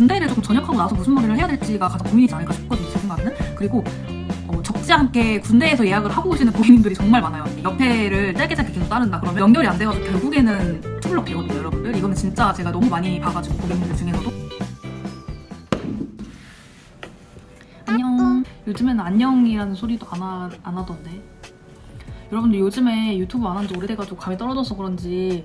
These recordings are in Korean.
군대를 조금 전역하고 나서 무슨 머리를 해야 될지가 가장 고민이지 않을까 싶거든요, 제 생각에는. 그리고 어, 적지 않게 군대에서 예약을 하고 오시는 고객님들이 정말 많아요. 옆에를 짧게 짧게 계속 따른다 그러면 연결이 안 돼가지고 결국에는 투블럭 되거든요, 여러분들. 이거는 진짜 제가 너무 많이 봐가지고 고객님들 중에서도. 안녕. 요즘에는 안녕이라는 소리도 안, 하, 안 하던데. 여러분들 요즘에 유튜브 안 한 지 오래돼가지고 감이 떨어져서 그런지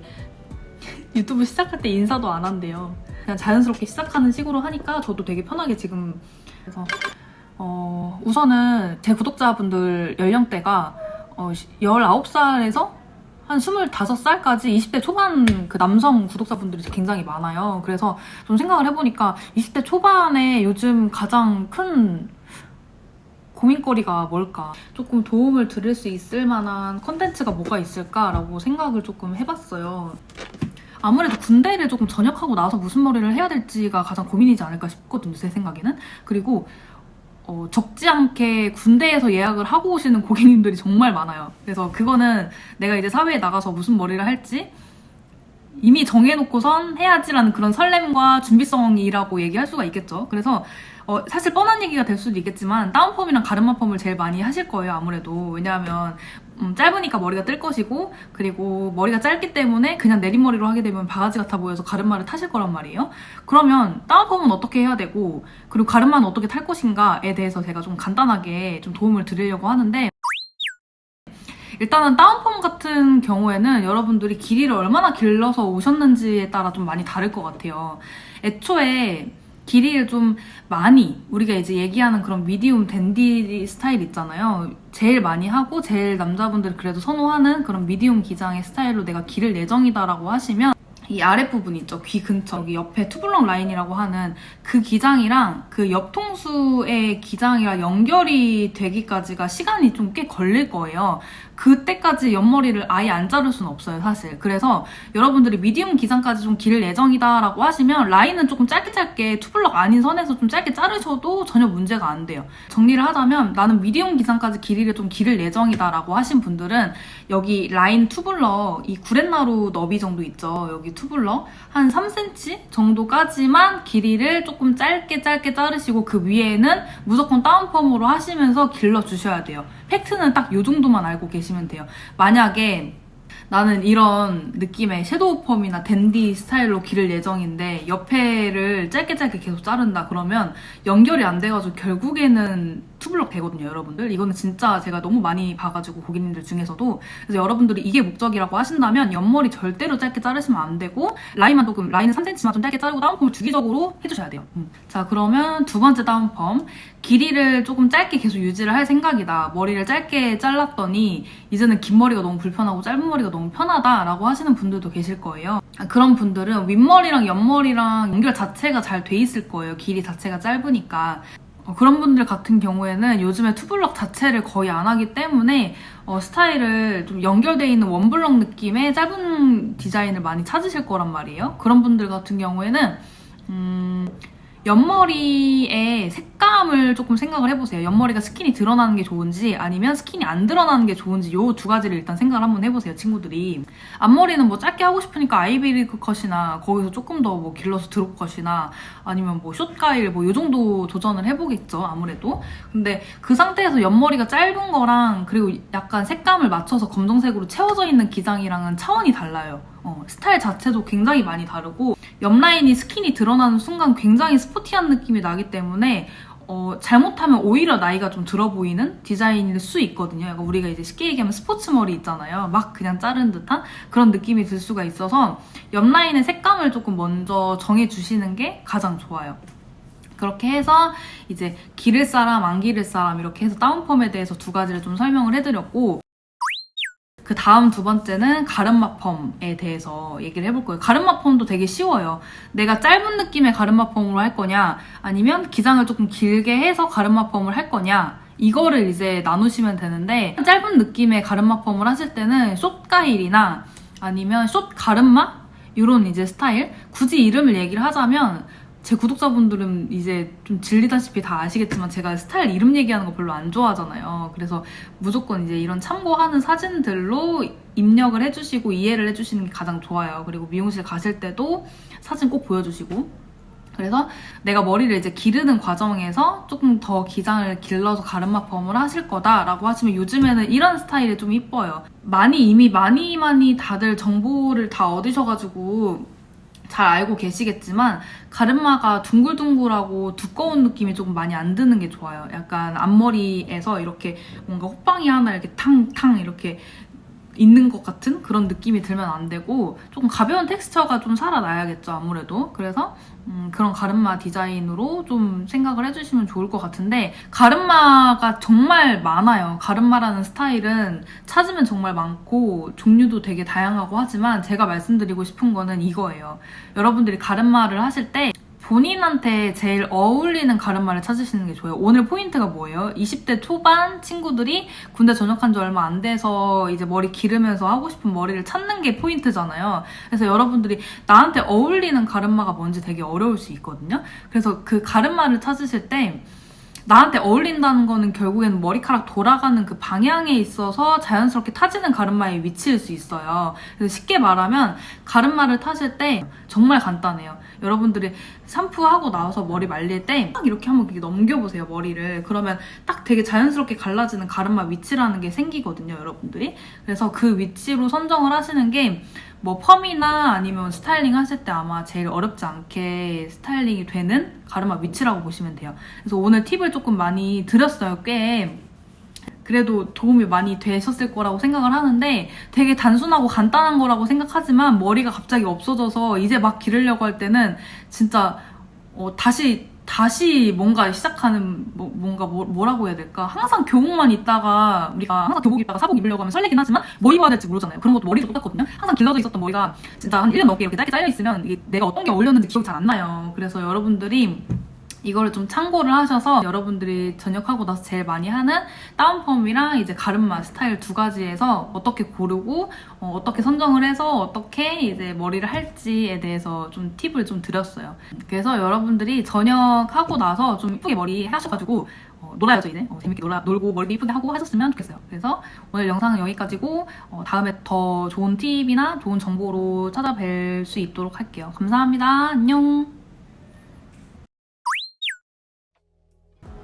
유튜브 시작할 때 인사도 안 한대요. 그냥 자연스럽게 시작하는 식으로 하니까 저도 되게 편하게 지금 그래서 어, 우선은 제 구독자분들 연령대가 어, 19살에서 한 25살까지 20대 초반 그 남성 구독자분들이 굉장히 많아요. 그래서 좀 생각을 해보니까 20대 초반에 요즘 가장 큰 고민거리가 뭘까? 조금 도움을 드릴 수 있을 만한 컨텐츠가 뭐가 있을까라고 생각을 조금 해봤어요. 아무래도 군대를 조금 전역하고 나서 무슨 머리를 해야 될지가 가장 고민이지 않을까 싶거든요, 제 생각에는. 그리고 어, 적지 않게 군대에서 예약을 하고 오시는 고객님들이 정말 많아요. 그래서 그거는 내가 이제 사회에 나가서 무슨 머리를 할지 이미 정해놓고선 해야지라는 그런 설렘과 준비성이라고 얘기할 수가 있겠죠. 그래서 어, 사실 뻔한 얘기가 될 수도 있겠지만 다운펌이랑 가르마 펌을 제일 많이 하실 거예요. 아무래도 왜냐하면 음, 짧으니까 머리가 뜰 것이고 그리고 머리가 짧기 때문에 그냥 내린머리로 하게 되면 바가지 같아 보여서 가르마를 타실 거란 말이에요. 그러면 다운펌은 어떻게 해야 되고 그리고 가르마는 어떻게 탈 것인가에 대해서 제가 좀 간단하게 좀 도움을 드리려고 하는데 일단은 다운펌 같은 경우에는 여러분들이 길이를 얼마나 길러서 오셨는지에 따라 좀 많이 다를 것 같아요. 애초에 길이를 좀 많이 우리가 이제 얘기하는 그런 미디움 댄디 스타일 있잖아요. 제일 많이 하고 제일 남자분들이 그래도 선호하는 그런 미디움 기장의 스타일로 내가 길을 예정이다라고 하시면 이 아랫부분 있죠. 귀 근처. 여기 옆에 투블럭 라인이라고 하는 그 기장이랑 그 옆통수의 기장이랑 연결이 되기까지가 시간이 좀 꽤 걸릴 거예요. 그때까지 옆머리를 아예 안 자를 수는 없어요, 사실. 그래서 여러분들이 미디움 기장까지 좀 길 예정이다 라고 하시면 라인은 조금 짧게 짧게 투블럭 아닌 선에서 좀 짧게 자르셔도 전혀 문제가 안 돼요. 정리를 하자면 나는 미디움 기장까지 길이를 좀 기를 예정이다 라고 하신 분들은 여기 라인 투블럭 이 구렛나루 너비 정도 있죠. 여기 투블럭 한 3cm 정도까지만 길이를 조금 짧게 짧게 자르시고 그 위에는 무조건 다운펌으로 하시면서 길러 주셔야 돼요. 팩트는 딱 이 정도만 알고 계시면 돼요. 만약에 나는 이런 느낌의 섀도우 펌이나 댄디 스타일로 기를 예정인데 옆에를 짧게 짧게 계속 자른다 그러면 연결이 안 돼가지고 결국에는 투블럭 되거든요 여러분들. 이거는 진짜 제가 너무 많이 봐가지고 고객님들 중에서도. 그래서 여러분들이 이게 목적이라고 하신다면 옆머리 절대로 짧게 자르시면 안 되고 라인만 조금 라인은 3cm만 좀 짧게 자르고 다운펌을 주기적으로 해주셔야 돼요. 음. 자 그러면 두 번째 다운펌. 길이를 조금 짧게 계속 유지를 할 생각이다. 머리를 짧게 잘랐더니 이제는 긴 머리가 너무 불편하고 짧은 머리가 너무 편하다라고 하시는 분들도 계실 거예요. 아, 그런 분들은 윗머리랑 옆머리랑 연결 자체가 잘 돼 있을 거예요. 길이 자체가 짧으니까. 어, 그런 분들 같은 경우에는 요즘에 투블럭 자체를 거의 안 하기 때문에 어, 스타일을 좀 연결되어 있는 원블럭 느낌의 짧은 디자인을 많이 찾으실 거란 말이에요. 그런 분들 같은 경우에는 음, 옆머리의 색감을 조금 생각을 해보세요. 옆머리가 스킨이 드러나는 게 좋은지 아니면 스킨이 안 드러나는 게 좋은지 요 두 가지를 일단 생각을 한번 해보세요, 친구들이. 앞머리는 뭐 짧게 하고 싶으니까 아이비리 그 컷이나 거기서 조금 더 뭐 길러서 드롭 컷이나 아니면 뭐 숏가일 뭐 요 정도 도전을 해보겠죠, 아무래도. 근데 그 상태에서 옆머리가 짧은 거랑 그리고 약간 색감을 맞춰서 검정색으로 채워져 있는 기장이랑은 차원이 달라요. 어, 스타일 자체도 굉장히 많이 다르고 옆 라인이 스킨이 드러나는 순간 굉장히 스포티한 느낌이 나기 때문에 어, 잘못하면 오히려 나이가 좀 들어 보이는 디자인일 수 있거든요. 약간 우리가 이제 쉽게 얘기하면 스포츠 머리 있잖아요. 막 그냥 자른 듯한 그런 느낌이 들 수가 있어서 옆 라인의 색감을 조금 먼저 정해주시는 게 가장 좋아요. 그렇게 해서 이제 기를 사람, 안 기를 사람 이렇게 해서 다운펌에 대해서 두 가지를 좀 설명을 해드렸고 그 다음 두 번째는 가르마 펌에 대해서 얘기를 해볼 거예요. 가르마 펌도 되게 쉬워요. 내가 짧은 느낌의 가르마 펌으로 할 거냐, 아니면 기장을 조금 길게 해서 가르마 펌을 할 거냐, 이거를 이제 나누시면 되는데, 짧은 느낌의 가르마 펌을 하실 때는 숏가일이나 아니면 숏 가르마? 이런 이제 스타일? 굳이 이름을 얘기를 하자면, 제 구독자분들은 이제 좀 질리다시피 다 아시겠지만 제가 스타일 이름 얘기하는 거 별로 안 좋아하잖아요. 그래서 무조건 이제 이런 참고하는 사진들로 입력을 해주시고 이해를 해주시는 게 가장 좋아요. 그리고 미용실 가실 때도 사진 꼭 보여주시고 그래서 내가 머리를 이제 기르는 과정에서 조금 더 기장을 길러서 가르마 펌을 하실 거다라고 하시면 요즘에는 이런 스타일이 좀 이뻐요. 많이 이미 많이 많이 다들 정보를 다 얻으셔가지고 잘 알고 계시겠지만 가르마가 둥글둥글하고 두꺼운 느낌이 조금 많이 안 드는 게 좋아요. 약간 앞머리에서 이렇게 뭔가 호빵이 하나 이렇게 탕탕 이렇게 있는 것 같은 그런 느낌이 들면 안 되고 조금 가벼운 텍스처가 좀 살아나야겠죠 아무래도. 그래서 음, 그런 가르마 디자인으로 좀 생각을 해주시면 좋을 것 같은데 가르마가 정말 많아요. 가르마라는 스타일은 찾으면 정말 많고 종류도 되게 다양하고 하지만 제가 말씀드리고 싶은 거는 이거예요. 여러분들이 가르마를 하실 때 본인한테 제일 어울리는 가르마를 찾으시는 게 좋아요. 오늘 포인트가 뭐예요? 20대 초반 친구들이 군대 전역한 지 얼마 안 돼서 이제 머리 기르면서 하고 싶은 머리를 찾는 게 포인트잖아요. 그래서 여러분들이 나한테 어울리는 가르마가 뭔지 되게 어려울 수 있거든요. 그래서 그 가르마를 찾으실 때 나한테 어울린다는 거는 결국에는 머리카락 돌아가는 그 방향에 있어서 자연스럽게 타지는 가르마의 위치일 수 있어요. 그래서 쉽게 말하면 가르마를 타실 때 정말 간단해요. 여러분들이 샴푸하고 나와서 머리 말릴 때 딱 이렇게 한번 넘겨보세요, 머리를. 그러면 딱 되게 자연스럽게 갈라지는 가르마 위치라는 게 생기거든요, 여러분들이. 그래서 그 위치로 선정을 하시는 게 뭐 펌이나 아니면 스타일링 하실 때 아마 제일 어렵지 않게 스타일링이 되는 가르마 위치라고 보시면 돼요. 그래서 오늘 팁을 조금 많이 드렸어요, 꽤. 그래도 도움이 많이 되셨을 거라고 생각을 하는데 되게 단순하고 간단한 거라고 생각하지만 머리가 갑자기 없어져서 이제 막 기르려고 할 때는 진짜 어, 다시 다시 뭔가 시작하는 뭐, 뭔가 뭐, 라고 해야 될까? 항상 교복만 입다가 우리가 항상 교복 입다가 사복 입으려고 하면 설레긴 하지만 뭐 입어야 될지 모르잖아요. 그런 것도 머리도 똑같거든요. 항상 길러져 있었던 머리가 진짜 한 1년 넘게 이렇게 짧게 잘려 있으면 내가 어떤 게 어울렸는지 기억이 잘 안 나요. 그래서 여러분들이 이거를 좀 참고를 하셔서 여러분들이 전역하고 나서 제일 많이 하는 다운펌이랑 이제 가르마 스타일 두 가지에서 어떻게 고르고 어, 떻게 선정을 해서 어떻게 이제 머리를 할지에 대해서 좀 팁을 좀 드렸어요. 그래서 여러분들이 전역하고 나서 좀 이쁘게 머리 하셔가지고 어, 놀아야죠 이제 어, 재밌게 놀아, 놀고 머리 이쁘게 하고 하셨으면 좋겠어요. 그래서 오늘 영상은 여기까지고 어, 다음에 더 좋은 팁이나 좋은 정보로 찾아뵐 수 있도록 할게요. 감사합니다. 안녕.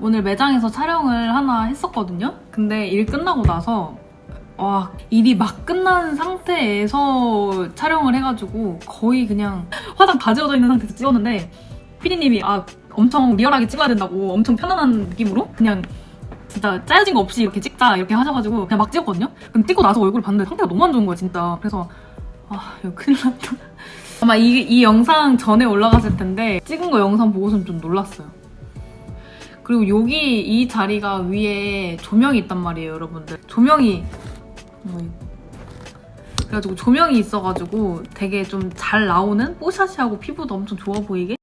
오늘 매장에서 촬영을 하나 했었거든요. 근데 일 끝나고 나서 와 일이 막 끝난 상태에서 촬영을 해가지고 거의 그냥 화장 다 지워져 있는 상태에서 찍었는데 피디님이 아 엄청 리얼하게 찍어야 된다고 엄청 편안한 느낌으로 그냥 진짜 짜여진 거 없이 이렇게 찍자 이렇게 하셔가지고 그냥 막 찍었거든요. 근데 찍고 나서 얼굴을 봤는데 상태가 너무 안 좋은 거야 진짜. 그래서 아 이거 큰일 났다. 아마 이, 이 영상 전에 올라갔을 텐데 찍은 거 영상 보고서는 좀 놀랐어요. 그리고 여기 이 자리가 위에 조명이 있단 말이에요, 여러분들. 조명이 뭐, 그래가지고 조명이 있어가지고 되게 좀 잘 나오는 뽀샤시하고 피부도 엄청 좋아 보이게